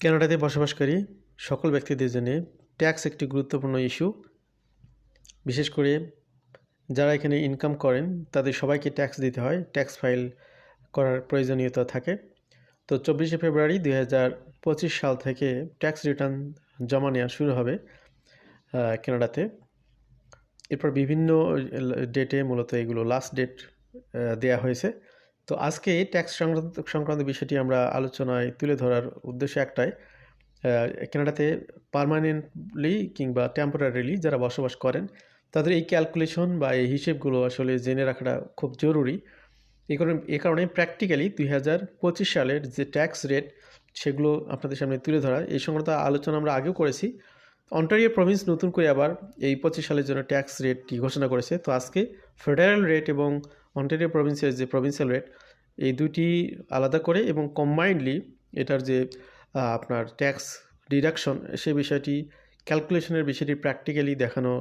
কানাডাতে বসবাসকারী সকল ব্যক্তিদের জন্য ট্যাক্স একটি গুরুত্বপূর্ণ ইস্যু। বিশেষ করে যারা এখানে ইনকাম করেন তাদের সবাইকে ট্যাক্স দিতে হয়। ট্যাক্স ফাইল করার প্রয়োজনীয়তা থাকে। তো চব্বিশে ফেব্রুয়ারি দুই হাজার পঁচিশ সাল থেকে ট্যাক্স রিটার্ন জমা নেওয়া শুরু হবে আহ, কানাডাতে। এরপর বিভিন্ন ডেটে মূলত এগুলো লাস্ট ডেট দেয়া হয়েছে। তো আজকে ট্যাক্স সংক্রান্ত সংক্রান্ত বিষয়টি আমরা আলোচনায় তুলে ধরার উদ্দেশ্য একটাই আহ, কানাডাতে পার্মানেন্টলি কিংবা টেম্পোরারিলি যারা বসবাস করেন তাদের এই ক্যালকুলেশন বা এই হিসেবগুলো আসলে জেনে রাখাটা খুব জরুরি। এই কারণে এ কারণে প্র্যাকটিক্যালি দুই হাজার পঁচিশ সালের যে ট্যাক্স রেট সেগুলো আপনাদের সামনে তুলে ধরা। এই সংক্রান্ত আলোচনা আমরা আগেও করেছি। অন্টারিও প্রভিন্স নতুন করে আবার এই পঁচিশ সালের জন্য ট্যাক্স রেটটি ঘোষণা করেছে। তো আজকে ফেডারেল রেট এবং অন্টারিও প্রভিন্সের যে প্রভিন্সিয়াল রেট, এই দুটি আলাদা করে এবং কম্বাইন্ডলি এটার যে আপনার ট্যাক্স ডিডাকশন সে বিষয়টি ক্যালকুলেশনের বিষয়টি প্র্যাকটিক্যালি দেখানো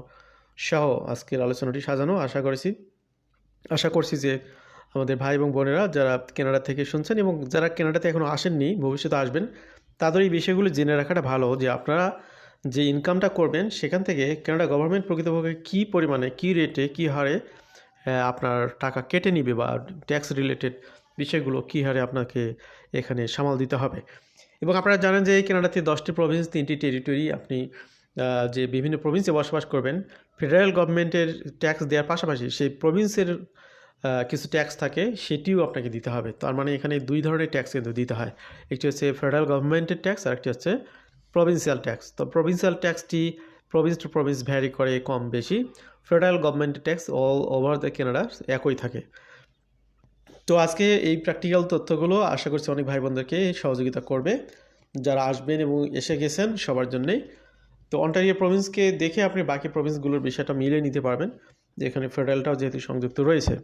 সহ আজকের আলোচনাটি সাজানো। আশা করেছি, আশা করছি যে আমাদের ভাই এবং বোনেরা যারা কেনাডা থেকে শুনছেন এবং যারা কেনাডাতে এখনও আসেননি, ভবিষ্যতে আসবেন, তাদের এই বিষয়গুলো জেনে রাখাটা ভালো যে আপনারা যে ইনকামটা করবেন, সেখান থেকে কেনাডা গভর্নমেন্ট প্রকৃতপক্ষে কী পরিমাণে, কী রেটে কী হারে আপনার টাকা কেটে নিবে বা ট্যাক্স রিলেটেড বিষয়গুলো কী হারে আপনাকে এখানে সামাল দিতে হবে। এবং আপনারা জানেন যে এই কানাডাতে দশটি প্রভিন্স তিনটি টেরিটরি আপনি যে বিভিন্ন প্রভিন্সে বসবাস করবেন ফেডারেল গভর্নমেন্টের ট্যাক্স দেওয়ার পাশাপাশি সেই প্রভিন্সের কিছু ট্যাক্স থাকে, সেটিও আপনাকে দিতে হবে। তার মানে এখানে দুই ধরনের ট্যাক্স কিন্তু দিতে হয়। একটি হচ্ছে ফেডারেল গভর্নমেন্টের ট্যাক্স আর একটি হচ্ছে প্রভিন্সিয়াল ট্যাক্স তো প্রভিন্সিয়াল ট্যাক্সটি প্রভিন্স টু প্রভিন্স ভ্যারি করে কম বেশি ফেডারেল গভর্নমেন্টের tax all over the Canada একই থাকে। তো আজকে এই প্র্যাকটিক্যাল তথ্যগুলো আশা করছি অনেক ভাই বোনদেরকে সহযোগিতা করবে। যারা আসবেন এবং এসে গেছেন সবার জন্যেই। তো অন্টারিও প্রভিন্সকে দেখে আপনি বাকি প্রভিন্সগুলোর বিষয়টা মিলিয়ে নিতে পারবেন যেখানে ফেডারেলটাও যেহেতু সংযুক্ত রয়েছে।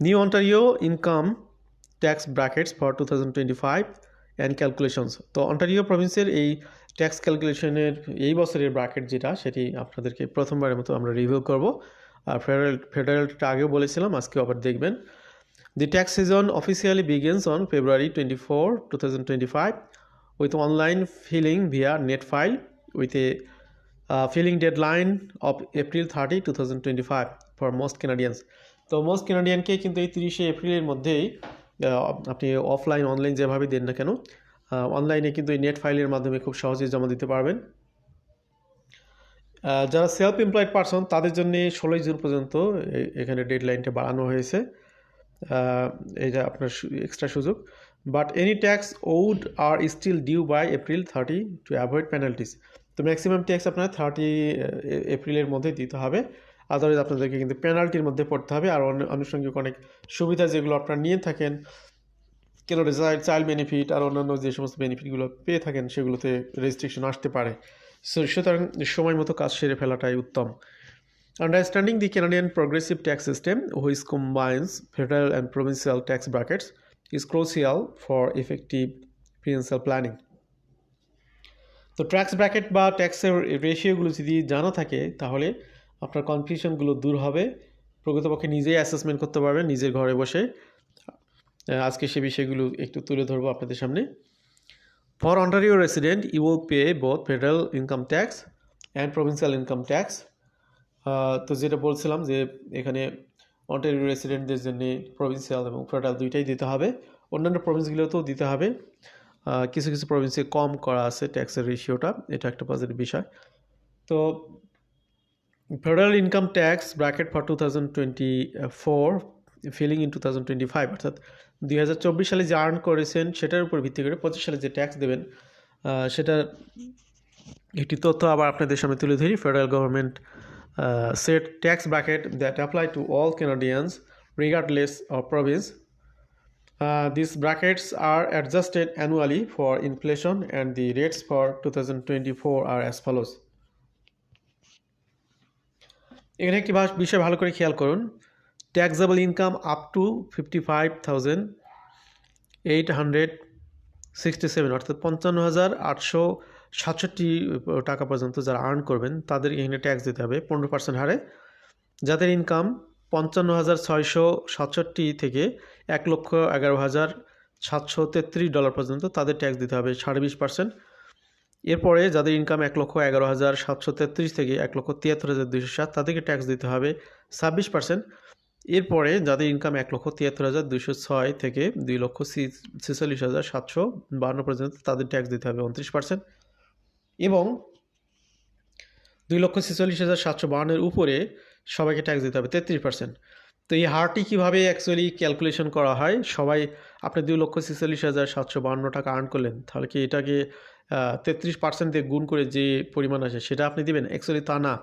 New Ontario income tax brackets for two thousand twenty five and calculations. তো অন্টারিও প্রভিন্সের এই ট্যাক্স ক্যালকুলেশনের এই বছরের ব্র্যাকেট যেটা সেটি আপনাদেরকে প্রথমবারের মতো আমরা রিভিউ করব আর ফেডারেল ফেডারেলটা আগেও বলেছিলাম আজকে আবার দেখবেন The tax season officially begins on February 24, 2025 with online filing via net file with a uh, filing deadline of April 30, 2025 for most Canadians. তো মোস্ট কেনাডিয়ানকে কিন্তু এই তিরিশে এপ্রিলের মধ্যেই আপনি অফলাইন অনলাইন যেভাবে দেন না কেন অনলাইনে কিন্তু এই নেট ফাইলের মাধ্যমে খুব সহজেই জমা দিতে পারবেন। যারা সেলফ এমপ্লয়েড পারসন তাদের জন্য ষোলোই জুন পর্যন্ত এখানে ডেডলাইনটা বাড়ানো হয়েছে। এটা আপনার এক্সট্রা সুযোগ। But any tax owed are still due by April thirty to avoid penalties তো ম্যাক্সিমাম ট্যাক্স আপনার থার্টি এপ্রিলের মধ্যে দিতে হবে। আদারওয়াইজ আপনাদেরকে কিন্তু পেনাল্টির মধ্যে পড়তে হবে। আর আনুষঙ্গিক অনেক সুবিধা যেগুলো আপনারা নিয়ে থাকেন কেন রেজাল্ট চাইল্ড বেনিফিট আর অন্যান্য যে সমস্ত বেনিফিটগুলো পেয়ে থাকেন সেগুলোতে রেজিস্ট্রেশন আসতে পারে। সুতরাং সময় মতো কাজ সেরে ফেলাটাই উত্তম। Understanding the Canadian progressive tax system, which combines federal and provincial tax brackets is crucial for effective financial planning তো ট্যাক্স ব্র্যাকেট বা ট্যাক্সের রেশিওগুলো যদি জানা থাকে তাহলে আপনার কনফিউশনগুলো দূর হবে। প্রকৃতপক্ষে নিজেই অ্যাসেসমেন্ট করতে পারবেন নিজের ঘরে বসে। আজকে সে বিষয়গুলো একটু তুলে ধরবো আপনাদের সামনে। For Ontario resident you pay both federal income tax and provincial income tax তো যেটা বলছিলাম যে এখানে অন্টারিও রেসিডেন্টদের জন্য প্রভিন্সিয়াল এবং ফেডারেল দুইটাই দিতে হবে। অন্যান্য প্রভিন্সগুলোতেও দিতে হবে। কিছু কিছু প্রভিন্সে কম করা আছে ট্যাক্সের রেশিওটা এটা একটা পজিটিভ বিষয়। তো federal income tax bracket for two thousand twenty four filing in two thousand twenty five অর্থাৎ দুই হাজার চব্বিশ সালে যে আর্ন করেছেন সেটার উপর ভিত্তি করে পঁচিশ সালে যে ট্যাক্স দেবেন সেটা একটি তথ্য আবার আপনাদের সামনে তুলে ধরি federal government set tax bracket that apply to all Canadians regardless of province. Uh, these brackets are adjusted annually for inflation and the rates for 2024 are as follows. এখানে একটি বিষয় ভালো করে খেয়াল করুন taxable income up to fifty five thousand eight hundred sixty seven অর্থাৎ পঞ্চান্ন হাজার আটশো সাতষট্টি টাকা পর্যন্ত যারা আর্ন করবেন, তাদের এখানে ট্যাক্স দিতে হবে, পনেরো পার্সেন্ট হারে। যাদের ইনকাম পঞ্চান্ন হাজার ছয়শো সাতষট্টি থেকে এক লক্ষ এগারো হাজার সাতশো তেত্রিশ ডলার পর্যন্ত তাদের ট্যাক্স দিতে হবে, সাড়ে বিশ পার্সেন্ট এরপরে যাদের ইনকাম এক লক্ষ এগারো হাজার সাতশো তেত্রিশ থেকে এক লক্ষ তিয়াত্তর হাজার দুশো সাত, তাদেরকে ট্যাক্স দিতে হবে ছাব্বিশ পার্সেন্ট এরপরে যাদের ইনকাম এক লক্ষ তিয়াত্তর হাজার দুইশো ছয় থেকে দুই লক্ষ ছেচল্লিশ হাজার সাতশো বান্ন পর্যন্ত তাদের ট্যাক্স দিতে হবে উনত্রিশ পার্সেন্ট এবং দুই লক্ষ ছেচল্লিশ হাজার সাতশো বাহান্নের উপরে সবাইকে ট্যাক্স দিতে হবে তেত্রিশ পার্সেন্ট তো এই হারটি কীভাবে অ্যাকচুয়ালি ক্যালকুলেশন করা হয়? সবাই আপনি দুই লক্ষ ছেচল্লিশ হাজার সাতশো বাহান্ন টাকা আর্ন করলেন, তাহলে কি এটাকে তেত্রিশ পার্সেন্ট দিয়ে গুণ করে যে পরিমাণ আসে সেটা আপনি দিবেন? অ্যাকচুয়ালি তা না।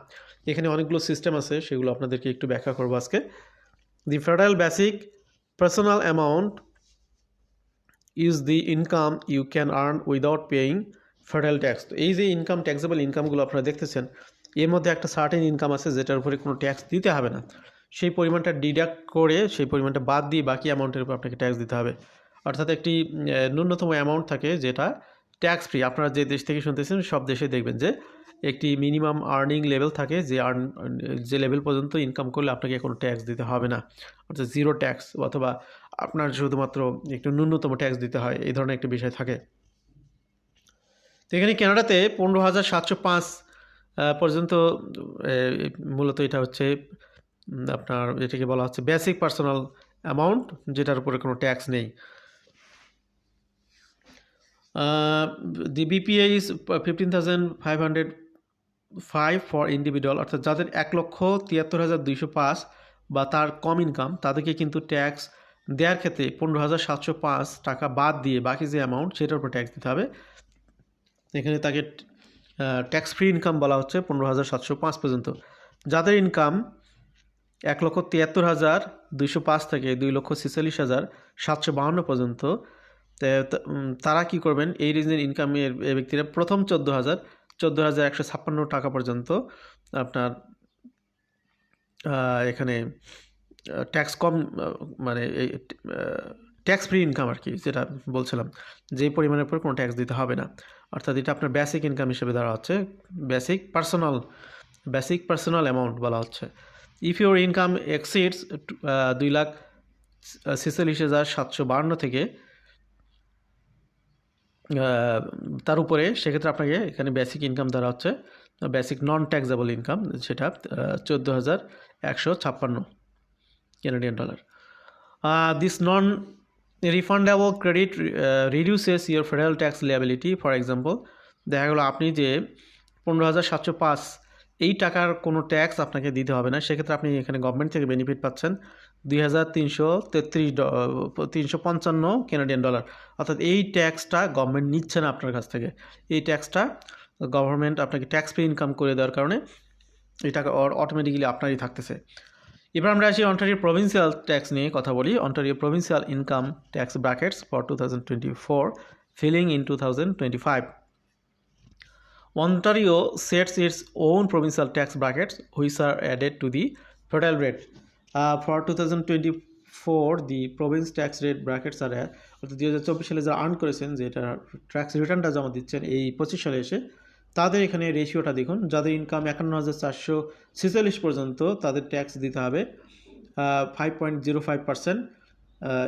এখানে অনেকগুলো সিস্টেম আছে, সেগুলো আপনাদেরকে একটু ব্যাখ্যা করব আজকে। The federal basic personal amount is the income you can earn without paying federal tax তো এই যে ইনকাম ট্যাক্সেবল ইনকামগুলো আপনারা দেখতেছেন, এর মধ্যে একটা সার্টেন ইনকাম আছে যেটার উপরে কোনো ট্যাক্স দিতে হবে না। সেই পরিমাণটা ডিডাক্ট করে, সেই পরিমাণটা বাদ দিয়ে বাকি অ্যামাউন্টের উপর আপনাকে ট্যাক্স দিতে হবে। অর্থাৎ একটি ন্যূনতম অ্যামাউন্ট থাকে যেটা ট্যাক্স ফ্রি আপনারা যে দেশ থেকে শুনতেছেন, সব দেশে দেখবেন যে একটি মিনিমাম আর্নিং লেভেল থাকে, যে আর্ন, যে লেভেল পর্যন্ত ইনকাম করলে আপনাকে কোনো ট্যাক্স দিতে হবে না। অর্থাৎ জিরো ট্যাক্স অথবা আপনার শুধুমাত্র একটু ন্যূনতম ট্যাক্স দিতে হয়, এই ধরনের একটি বিষয় থাকে। তো এখানে কানাডাতে পনেরো হাজার সাতশো পাঁচ পর্যন্ত মূলত এটা হচ্ছে আপনার এটাকে বলা হচ্ছে বেসিক পার্সোনাল অ্যামাউন্ট যেটার উপরে কোনো ট্যাক্স নেই। The BPA is fifteen thousand five for individual অর্থাৎ যাদের এক লক্ষ তিয়াত্তর হাজার দুইশো পাঁচ বা তার কম ইনকাম তাদেরকে কিন্তু ট্যাক্স দেওয়ার ক্ষেত্রে পনেরো হাজার সাতশো পাঁচ টাকা বাদ দিয়ে বাকি যে অ্যামাউন্ট সেটার উপর ট্যাক্স দিতে হবে। এখানে তাকে ট্যাক্স ফ্রি ইনকাম বলা হচ্ছে পনেরো হাজার সাতশো পাঁচ পর্যন্ত। যাদের ইনকাম এক লক্ষ তিয়াত্তর হাজার দুইশো পাঁচ থেকে দুই লক্ষ ছেচল্লিশ হাজার সাতশো বাহান্ন পর্যন্ত তারা কি করবেন? এই রেঞ্জের ইনকামের ব্যক্তিরা প্রথম চোদ্দ হাজার চোদ্দ হাজার একশো ছাপ্পান্ন টাকা পর্যন্ত আপনার এখানে ট্যাক্স কম মানে এই ট্যাক্স ফ্রি ইনকাম আর কি, যেটা বলছিলাম। যে পরিমাণের উপর কোনো ট্যাক্স দিতে হবে না। অর্থাৎ এটা আপনার বেসিক ইনকাম হিসেবে ধরা হচ্ছে। Basic personal basic personal amount বলা হচ্ছে। ইফ ইউর ইনকাম এক্সিডস দুই লাখ ছেচল্লিশ হাজার সাতশো বান্ন থেকে তার উপরে সেক্ষেত্রে আপনাকে এখানে বেসিক ইনকাম ধরা হচ্ছে বেসিক নন ট্যাক্সেবল ইনকাম সেটা চোদ্দ হাজার একশো ছাপ্পান্ন Canadian dollar this non refundable credit reduces your federal tax liability for example দেখা গেলো আপনি যে পনেরো হাজার সাতশো পাঁচ, এই টাকার কোনো ট্যাক্স আপনাকে দিতে হবে না। সেক্ষেত্রে আপনি এখানে গভর্নমেন্ট থেকে বেনিফিট পাচ্ছেন। হাজার তিনশো তেত্রিশ তিনশো পঞ্চান্ন ডলার অর্থাৎ এই ট্যাক্সটা গভর্নমেন্ট নিচ্ছে না আপনার কাছ থেকে। এই ট্যাক্সটা গভর্নমেন্ট আপনাকে ট্যাক্স ফ্রি ইনকাম করে দেওয়ার কারণে এই টাকা অটোমেটিক্যালি আপনারই থাকতেছে। এবার আমরা আসি অন্টারিও প্রভিন্সিয়াল ট্যাক্স নিয়ে কথা বলি। Ontario provincial income tax brackets for two thousand twenty four filing in two thousand twenty five Ontario sets its own provincial are added to the federal rate. Uh, for 2024, the province tax rate brackets are at অর্থাৎ দুই হাজার চব্বিশ সালে যারা earn করেছেন যে এটা tax রিটার্নটা জমা দিচ্ছেন এই পঁচিশ সালে এসে তাদের এখানে রেশিওটা দেখুন যাদের ইনকাম একান্ন হাজার চারশো ছেচল্লিশ পর্যন্ত তাদের ট্যাক্স দিতে হবে five point zero five percent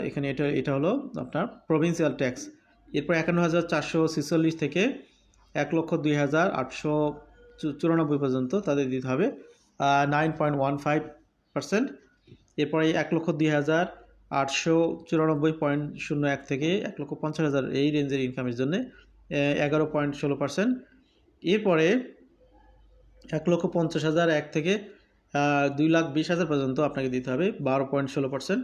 এখানে এটা এটা হলো আপনার প্রভিন্সিয়াল ট্যাক্স এরপর একান্ন হাজার চারশো ছেচল্লিশ থেকে এক লক্ষ দুই হাজার আটশো চুরানব্বই পর্যন্ত তাদের দিতে হবে nine point one five percent এরপরে এক লক্ষ দুই হাজার আটশো চুরানব্বই পয়েন্ট শূন্য এক থেকে এক লক্ষ পঞ্চাশ হাজার এই রেঞ্জের ইনকামের জন্য এগারো পয়েন্ট ষোলো পার্সেন্ট এরপরে এক লক্ষ পঞ্চাশ হাজার এক থেকে দুই লাখ বিশ হাজার পর্যন্ত আপনাকে দিতে হবে, বারো পয়েন্ট ষোলো পার্সেন্ট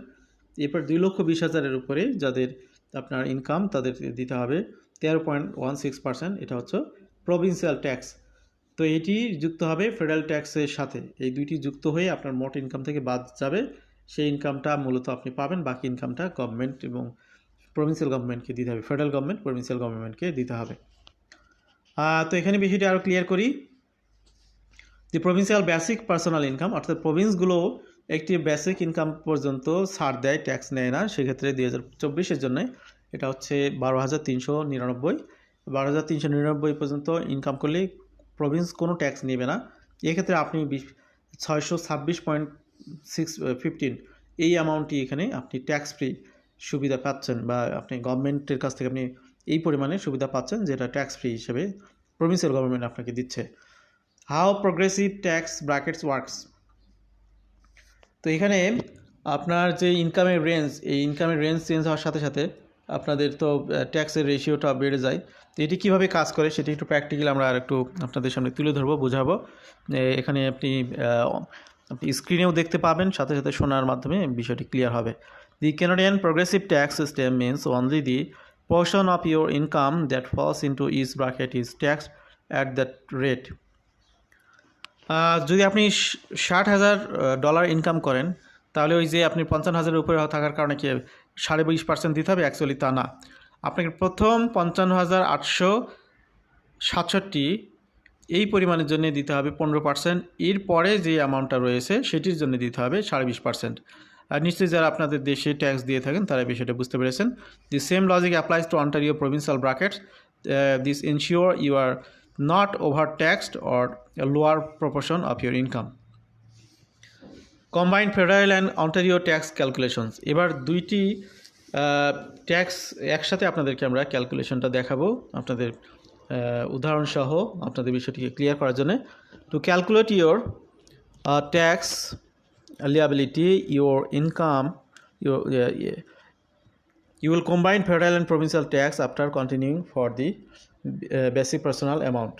এরপর দুই লক্ষ বিশ হাজারের উপরে যাদের আপনার ইনকাম তাদের দিতে হবে, তেরো পয়েন্ট ওয়ান সিক্স পার্সেন্ট এটা হচ্ছে প্রভিন্সিয়াল ট্যাক্স তো এটি যুক্ত হবে ফেডারেল ট্যাক্সের সাথে। এই দুইটি যুক্ত হয়ে আপনার মোট ইনকাম থেকে বাদ যাবে। সেই ইনকামটা মূলত আপনি পাবেন, বাকি ইনকামটা গভর্নমেন্ট এবং প্রভিন্সিয়াল গভর্নমেন্টকে দিতে হবে। ফেডারেল গভর্নমেন্ট প্রভিন্সিয়াল গভর্নমেন্টকে দিতে হবে। তো এখানে বিষয়টি আরও ক্লিয়ার করি। যে প্রভিন্সিয়াল বেসিক পার্সোনাল ইনকাম অর্থাৎ প্রভিন্সগুলো একটি বেসিক ইনকাম পর্যন্ত ছাড় দেয় ট্যাক্স নেয় না, সেক্ষেত্রে দুই হাজার চব্বিশের জন্য এটা হচ্ছে বারো হাজার তিনশো নিরানব্বই। বারো হাজার তিনশো নিরানব্বই পর্যন্ত ইনকাম করলে প্রভিন্স কোনো ট্যাক্স নেবে না। এক্ষেত্রে আপনি ছয়শো ছাব্বিশ পয়েন্ট সিক্স ফিফটিন এই অ্যামাউন্টটি এখানে আপনি ট্যাক্স ফ্রি সুবিধা পাচ্ছেন বা আপনি গভর্নমেন্টের কাছ থেকে আপনি এই পরিমাণে সুবিধা পাচ্ছেন যেটা ট্যাক্স ফ্রি হিসেবে প্রভিন্সিয়াল গভর্নমেন্ট আপনাকে দিচ্ছে। How progressive tax brackets works তো এখানে আপনার যে ইনকামের রেঞ্জ এই ইনকামের রেঞ্জ চেঞ্জ হওয়ার সাথে সাথে আপনাদের তো ট্যাক্সের রেশিওটা বেড়ে যায়। তো এটি কীভাবে কাজ করে সেটি একটু প্র্যাকটিক্যাল আমরা আর একটু আপনাদের সামনে তুলে ধরবো বোঝাবো। এখানে আপনি আপনি স্ক্রিনেও দেখতে পাবেন সাথে সাথে শোনার মাধ্যমে বিষয়টি ক্লিয়ার হবে। The Canadian progressive tax system means only the portion of your income that falls each bracket is taxed at that rate. Ah, যদি আপনি ষাট হাজার ডলার ইনকাম করেন তাহলে ওই যে আপনি পঞ্চান্ন হাজারের উপরে থাকার কারণে কি সাড়ে বিশ পার্সেন্ট দিতে হবে অ্যাকচুয়ালি তা না। আপনাকে প্রথম পঞ্চান্ন হাজার আটশো সাতষট্টি এই পরিমাণের জন্য দিতে হবে পনেরো পার্সেন্ট এর পরে যে অ্যামাউন্টটা রয়েছে, সেটির জন্য দিতে হবে সাড়ে বিশ পার্সেন্ট আর নিশ্চয়ই যারা আপনাদের দেশে ট্যাক্স দিয়ে থাকেন তারা বিষয়টা বুঝতে পেরেছেন। The same logic applies to Ontario provincial brackets this ensure you are not over taxed or lower proportion of your income combined federal and Ontario tax calculations এবার দুইটি ট্যাক্স একসাথে আপনাদেরকে আমরা ক্যালকুলেশনটা দেখাবো। আপনাদের উদাহরণসহ আপনাদের বিষয়টিকে ক্লিয়ার করার জন্য। To calculate your tax your income your uh, yeah. you will combine federal after continuing for the uh, basic personal amount.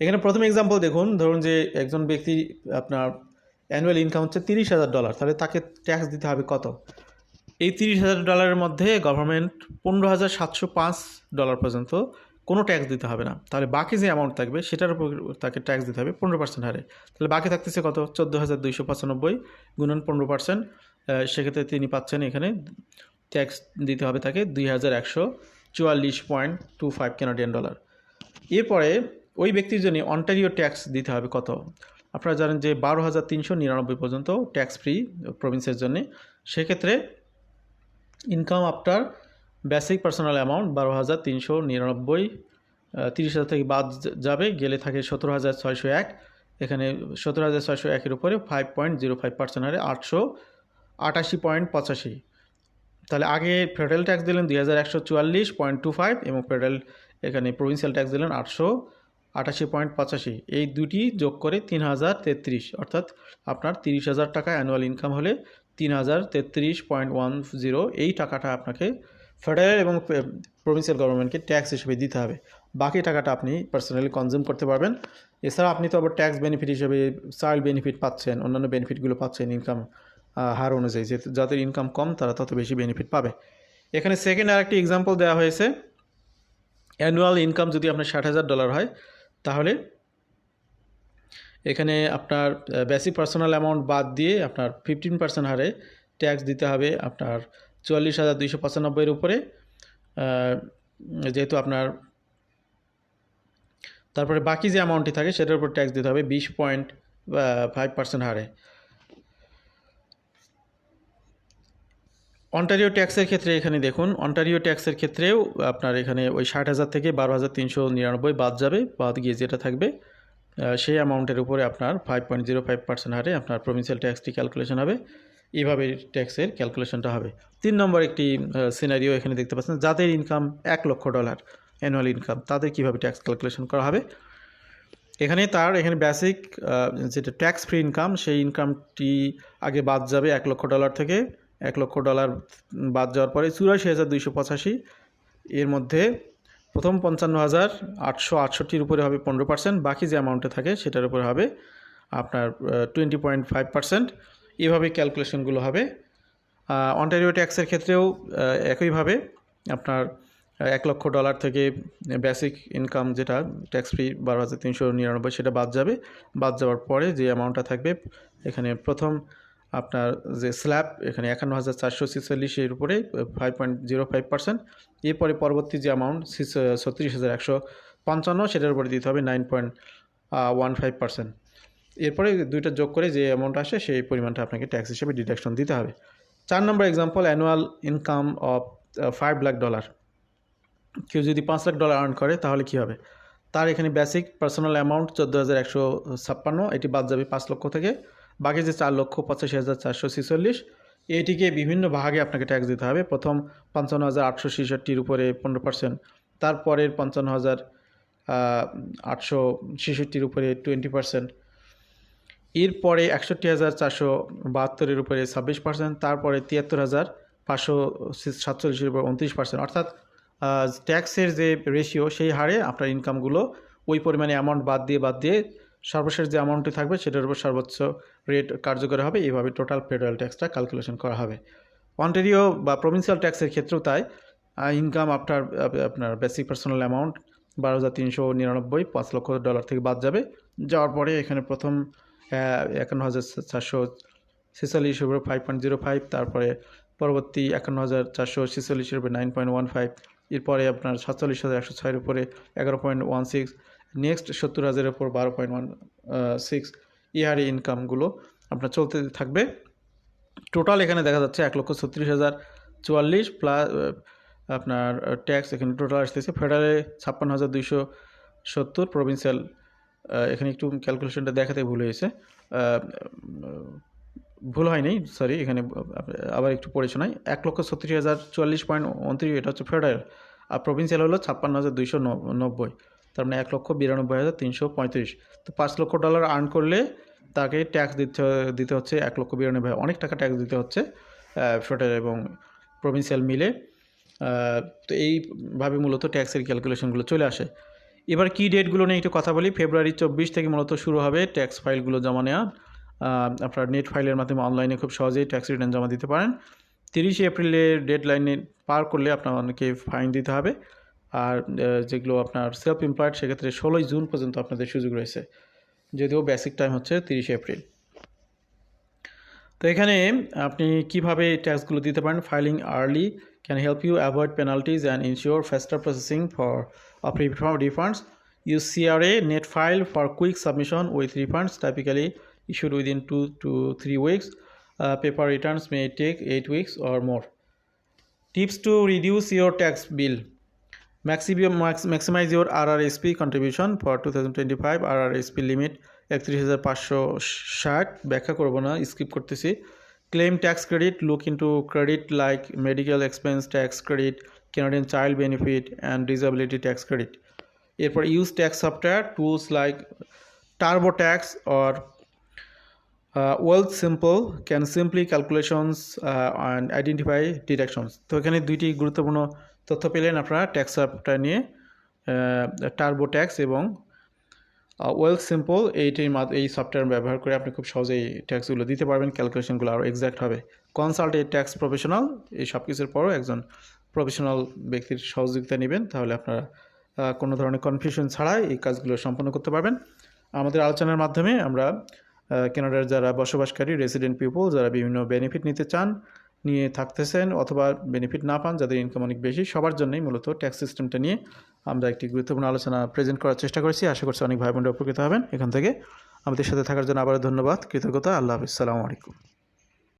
এখানে প্রথম এক্সাম্পল দেখুন, ধরুন যে একজন ব্যক্তি আপনার অ্যানুয়াল ইনকাম হচ্ছে তিরিশ হাজার ডলার তাহলে তাকে ট্যাক্স দিতে হবে কত? এই তিরিশ হাজার ডলারের মধ্যে গভর্নমেন্ট পনেরো হাজার সাতশো পাঁচ ডলার পর্যন্ত কোনো ট্যাক্স দিতে হবে না। তাহলে বাকি যে অ্যামাউন্ট থাকবে, সেটার উপর তাকে ট্যাক্স দিতে হবে পনেরো পার্সেন্ট হারে। তাহলে বাকি থাকতেছে কত? চোদ্দ হাজার দুইশো পঁচানব্বই গুণন পনেরো পার্সেন্ট সেক্ষেত্রে তিনি পাচ্ছেন এখানে ট্যাক্স দিতে হবে তাকে দুই হাজার একশো চুয়াল্লিশ point two five Canadian dollar এরপরে ওই ব্যক্তির জন্য অন্টারিও ট্যাক্স দিতে হবে কত? আপনারা জানেন যে বারো হাজার তিনশো নিরানব্বই পর্যন্ত ট্যাক্স ফ্রি প্রভিন্সের জন্যে। সেক্ষেত্রে income after basic personal amount বারো হাজার তিনশো নিরানব্বই তিরিশ হাজার থেকে বাদ যাবে, গেলে থাকে সতেরো হাজার ছয়শো এক। এখানে সতেরো হাজার ছয়শো একের উপরে five point zero five percent হারে আটশো আটাশি পয়েন্ট পঁচাশি। তাহলে আগে ফেডারেল ট্যাক্স দিলেন দুই হাজার একশো চুয়াল্লিশ পয়েন্ট টু ফাইভ এবং ফেডারেল এখানে প্রভিন্সিয়াল ট্যাক্স দিলেন আটশো আটাশি পয়েন্ট পঁচাশি। এই দুটি যোগ করে তিন হাজার তেত্রিশ, অর্থাৎ আপনার তিরিশ হাজার টাকা অ্যানুয়াল ইনকাম হলে তিন হাজার তেত্রিশ পয়েন্ট ওয়ান জিরো, এই টাকাটা আপনাকে ফেডারেল এবং প্রভিন্সিয়াল গভর্নমেন্টকে ট্যাক্স হিসেবে দিতে হবে। বাকি টাকাটা আপনি পার্সোনালি কনজিউম করতে পারবেন। এছাড়া আপনি তো আবার ট্যাক্স বেনিফিট হিসেবে চাইল্ড বেনিফিট পাচ্ছেন, অন্যান্য বেনিফিটগুলো পাচ্ছেন ইনকাম হার অনুযায়ী। যে যাদের ইনকাম কম, তারা তত বেশি বেনিফিট পাবে। এখানে সেকেন্ড আরেকটি এক্সাম্পল দেওয়া হয়েছে। অ্যানুয়াল ইনকাম যদি আপনার ষাট হাজার ডলার হয় তাহলে এখানে আপনার বেসিক পার্সোনাল অ্যামাউন্ট বাদ দিয়ে আপনার ফিফটিন পার্সেন্ট হারে ট্যাক্স দিতে হবে আপনার চুয়াল্লিশ হাজার দুইশো পঁচানব্বইয়ের উপরে। যেহেতু আপনার তারপরে বাকি যে অ্যামাউন্টটি থাকে সেটার উপর ট্যাক্স দিতে হবে বিশ পয়েন্ট ফাইভ পার্সেন্ট হারে। অন্টারিও ট্যাক্সের ক্ষেত্রে এখানে দেখুন অন্টারিও ট্যাক্সের ক্ষেত্রেও আপনার এখানে ওই ষাট হাজার থেকে বারো হাজার তিনশো নিরানব্বই বাদ যাবে, বাদ গিয়ে যেটা থাকবে সেই অ্যামাউন্টের উপরে আপনার five point zero five percent হারে আপনার প্রভিন্সিয়াল ট্যাক্সটি ক্যালকুলেশন হবে। এইভাবে ট্যাক্সের ক্যালকুলেশনটা হবে। তিন নম্বর একটি সিনারিও এখানে দেখতে পাচ্ছেন, যাদের ইনকাম এক লক্ষ ডলার অ্যানুয়াল ইনকাম তাদের কীভাবে ট্যাক্স ক্যালকুলেশন করা হবে? এখানে তার, এখানে বেসিক যেটা ট্যাক্স ফ্রি ইনকাম সেই ইনকামটি আগে বাদ যাবে এক লক্ষ ডলার থেকে এক লক্ষ ডলার বাদ যাওয়ার পরে চুরাশি হাজার দুইশো পঁচাশি। এর মধ্যে প্রথম পঞ্চান্ন হাজার আটশো আটষট্টির উপরে হবে পনেরো পার্সেন্ট, বাকি যে অ্যামাউন্টে থাকে সেটার উপরে হবে আপনার টোয়েন্টি পয়েন্ট ফাইভ পার্সেন্ট। এভাবে ক্যালকুলেশনগুলো হবে। অন্টারিও ট্যাক্সের ক্ষেত্রেও একইভাবে আপনার এক লক্ষ ডলার থেকে বেসিক ইনকাম যেটা ট্যাক্স ফ্রি বারো হাজার তিনশো নিরানব্বই সেটা বাদ যাবে। বাদ যাওয়ার পরে যে অ্যামাউন্টটা থাকবে, এখানে প্রথম আপনার যে স্ল্যাব, এখানে একান্ন হাজার চারশো ছেচল্লিশের উপরে five point zero five percent এরপরে পরবর্তী যে অ্যামাউন্ট ছত্রিশ হাজার একশো পঞ্চান্ন, সেটার উপরে দিতে হবে nine point one five percent এরপরে দুইটা যোগ করে যে অ্যামাউন্ট আসে, সেই পরিমাণটা আপনাকে ট্যাক্স হিসেবে ডিডাকশন দিতে হবে। চার number example annual income of five lakh dollar কেউ যদি পাঁচ লাখ ডলার আর্ন করে, তাহলে কি হবে? তার এখানে বেসিক পার্সোনাল অ্যামাউন্ট চোদ্দ হাজার একশো ছাপ্পান্ন, এটি বাদ যাবে পাঁচ লক্ষ থেকে। বাকি যে চার লক্ষ পঁচাশি হাজার চারশো ছেচল্লিশ, এটিকে বিভিন্ন ভাগে আপনাকে ট্যাক্স দিতে হবে। প্রথম পঞ্চান্ন হাজার আটশো ছেষট্টির উপরে পনেরো পার্সেন্ট তারপরের পঞ্চান্ন হাজার আটশো ছেষট্টির উপরে টোয়েন্টি পার্সেন্ট এরপরে একষট্টি হাজার চারশো বাহাত্তরের উপরে ছাব্বিশ পার্সেন্ট তারপরে তিয়াত্তর হাজার পাঁচশো সাতচল্লিশের উপর উনত্রিশ পার্সেন্ট অর্থাৎ ট্যাক্সের যে রেশিও সেই হারে আপনার ইনকামগুলো ওই পরিমাণে অ্যামাউন্ট বাদ দিয়ে বাদ দিয়ে সর্বশেষ যে অ্যামাউন্টটি থাকবে, সেটার উপর সর্বোচ্চ রেট কার্যকর হবে। এইভাবে টোটাল ফেডারেল ট্যাক্সটা ক্যালকুলেশন করা হবে। অন্টেরিও বা প্রভিন্সিয়াল ট্যাক্সের ক্ষেত্রেও তাই। ইনকাম আফটার আপনার বেসিক পার্সোনাল অ্যামাউন্ট বারো হাজার তিনশো নিরানব্বই, পাঁচ লক্ষ ডলার থেকে বাদ যাবে। যাওয়ার পরে এখানে প্রথম একান্ন হাজার চারশো ছেচল্লিশের উপরে ফাইভ পয়েন্ট জিরো ফাইভ তারপরে পরবর্তী একান্ন হাজার চারশো ছেচল্লিশের উপরে নাইন পয়েন্ট ওয়ান ফাইভ এরপরে আপনার সাতচল্লিশ হাজার একশো ছয়ের উপরে এগারো পয়েন্ট ওয়ান সিক্স নেক্সট সত্তর হাজারের উপর বারো পয়েন্ট ওয়ান সিক্স ইয়ারি ইনকামগুলো আপনার চলতে থাকবে। টোটাল এখানে দেখা যাচ্ছে এক লক্ষ ছত্রিশ হাজার চুয়াল্লিশ প্লাস আপনার ট্যাক্স এখানে টোটাল আসতেছে। ফেডারেলে ছাপ্পান্ন হাজার দুইশো সত্তর প্রভিন্সিয়াল এখানে একটু ক্যালকুলেশনটা দেখাতে ভুল হয়েছে। ভুল হয়নি সরি এখানে আবার একটু পড়ে শোনাই। এক লক্ষ ছত্রিশ হাজার চুয়াল্লিশ পয়েন্ট উনত্রিশ এটা হচ্ছে ফেডারেল আর প্রভিন্সিয়াল হলো ছাপ্পান্ন হাজার দুইশো নব্বই। তার মানে এক লক্ষ বিরানব্বই হাজার তিনশো পঁয়ত্রিশ। তো পাঁচ লক্ষ ডলার আর্ন করলে তাকে ট্যাক্স দিতে দিতে হচ্ছে এক লক্ষ বিরানব্বই অনেক টাকা ট্যাক্স দিতে হচ্ছে ফেডারেল এবং প্রভিন্সিয়াল মিলে। তো এইভাবে মূলত ট্যাক্সের ক্যালকুলেশনগুলো চলে আসে। এবার কী ডেটগুলো নিয়ে একটু কথা বলি। ফেব্রুয়ারি চব্বিশ থেকে মূলত শুরু হবে ট্যাক্স ফাইলগুলো জমা নেওয়া। আপনার নেট ফাইলের মাধ্যমে অনলাইনে খুব সহজেই ট্যাক্স রিটার্ন জমা দিতে পারেন। তিরিশে এপ্রিলের ডেড লাইনে পার করলে আপনার অনেকে ফাইন দিতে হবে। আর যেগুলো আপনার সেলফ এমপ্লয়েড সেক্ষেত্রে ষোলোই জুন পর্যন্ত আপনাদের সুযোগ রয়েছে। যদিও বেসিক টাইম হচ্ছে তিরিশে এপ্রিল। তো এখানে আপনি কীভাবে ট্যাক্সগুলো দিতে পারেন? Filing early can help you avoid penalties and ensure faster processing for of refund refunds you CRA net file for quick submission with refunds typically issued within two two three weeks paper returns may take eight weeks or more tips to reduce your tax bill Maximum, max, maximize your RRSP contribution for 2025 RRSP limit একত্রিশ হাজার পাঁচশো ষাট ব্যাখ্যা করব না skip করতেছি claim tax credit look into credit like medical expense tax credit Canadian Child Benefit and Disability Tax Credit. এরপর use tax software tools like or uh, Wealth Simple can simply calculations uh, and identify deductions. তো এখানে দুইটি গুরুত্বপূর্ণ তথ্য পেলেন আপনারা tax software নিয়ে TurboTax এবং ওয়েল সিম্পল এইটির এই সফটওয়্যার ব্যবহার করে আপনি খুব সহজেই ট্যাক্সগুলো দিতে পারবেন ক্যালকুলেশনগুলো আরও এক্স্যাক্ট হবে। কনসাল্ট এ ট্যাক্স প্রফেশনাল এই সব কিছুর পরও একজন প্রফেশনাল ব্যক্তির সহযোগিতা নেবেন, তাহলে আপনারা কোনো ধরনের কনফিউশন ছাড়াই এই কাজগুলো সম্পন্ন করতে পারবেন। আমাদের আলোচনার মাধ্যমে আমরা কেনাডার যারা বসবাসকারী রেসিডেন্ট পিপল যারা বিভিন্ন বেনিফিট নিতে চান নিয়ে থাকতেছেন অথবা বেনিফিট না পান, যাদের ইনকাম অনেক বেশি, সবার জন্যই মূলত ট্যাক্স সিস্টেমটা নিয়ে আমরা একটি গুরুত্বপূর্ণ আলোচনা প্রেজেন্ট করার চেষ্টা করেছি। আশা করছি অনেক ভাই বোনরা উপকৃত হবেন। এখান থেকে আমাদের সাথে থাকার জন্য আবারও ধন্যবাদ। কৃতজ্ঞতা। আল্লাহ হাফিজ। সালামু আলাইকুম।